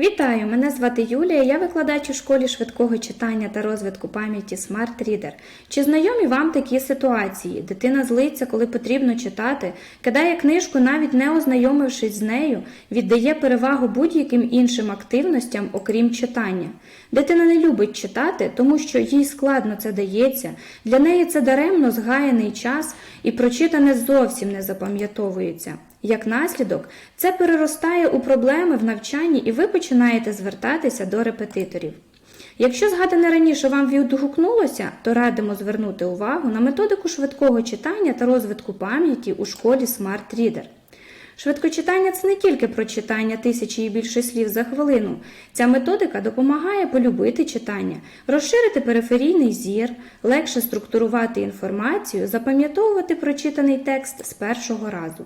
Вітаю! Мене звати Юлія. Я викладач у школі швидкого читання та розвитку пам'яті Smart Reader. Чи знайомі вам такі ситуації? Дитина злиться, коли потрібно читати, кидає книжку, навіть не ознайомившись з нею, віддає перевагу будь-яким іншим активностям, окрім читання. Дитина не любить читати, тому що їй складно це дається. Для неї це даремно згаяний час і прочитане зовсім не запам'ятовується. Як наслідок, це переростає у проблеми в навчанні, і ви починаєте звертатися до репетиторів. Якщо згадане раніше вам відгукнулося, то радимо звернути увагу на методику швидкого читання та розвитку пам'яті у школі Smart Reader. Швидкочитання це не тільки про читання тисячі і більше слів за хвилину. Ця методика допомагає полюбити читання, розширити периферійний зір, легше структурувати інформацію, запам'ятовувати прочитаний текст з першого разу.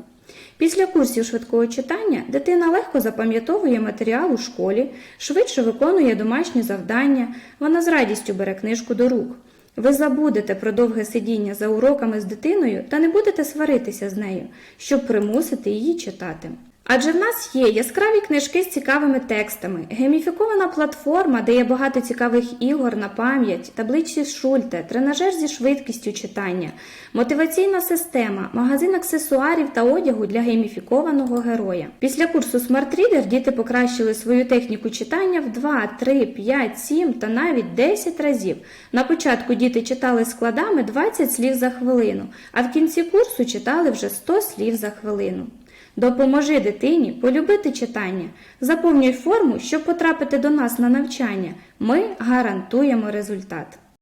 Після курсів швидкого читання дитина легко запам'ятовує матеріал у школі, швидше виконує домашні завдання, вона з радістю бере книжку до рук. Ви забудете про довге сидіння за уроками з дитиною та не будете сваритися з нею, щоб примусити її читати. Адже в нас є яскраві книжки з цікавими текстами, гейміфікована платформа, де є багато цікавих ігор на пам'ять, табличці Шульте, тренажер зі швидкістю читання, мотиваційна система, магазин аксесуарів та одягу для гейміфікованого героя. Після курсу Smart Reader діти покращили свою техніку читання в 2, 3, 5, 7 та навіть 10 разів. На початку діти читали складами 20 слів за хвилину, а в кінці курсу читали вже 100 слів за хвилину. Допоможи дитині полюбити читання. Заповнюй форму, щоб потрапити до нас на навчання. Ми гарантуємо результат.